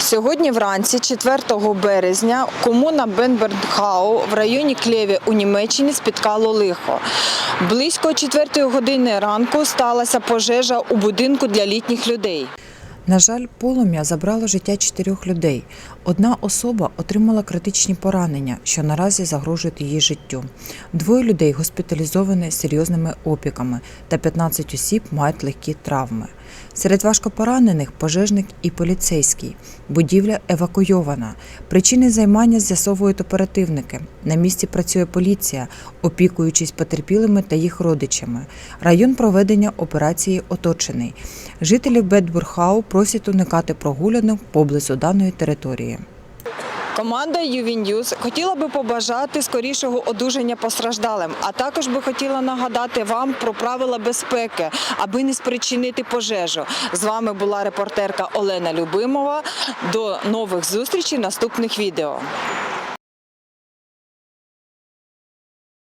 Сьогодні вранці, 4 березня, комуна Бенбернхау в районі Клєві у Німеччині спіткало лихо. Близько 4 години ранку сталася пожежа у будинку для літніх людей. На жаль, полум'я забрало життя чотирьох людей. Одна особа отримала критичні поранення, що наразі загрожують її життю. Двоє людей госпіталізовані серйозними опіками, та 15 осіб мають легкі травми. Серед важкопоранених пожежник і поліцейський. Будівля евакуйована. Причини займання з'ясовують оперативники. На місці працює поліція, опікуючись потерпілими та їх родичами. Район проведення операції оточений. Жителів Бедбурхау просять уникати прогулянок поблизу даної території. Команда Ювіньюз хотіла би побажати скорішого одужання постраждалим, а також би хотіла нагадати вам про правила безпеки, аби не спричинити пожежу. З вами була репортерка Олена Любимова. До нових зустрічей наступних відео.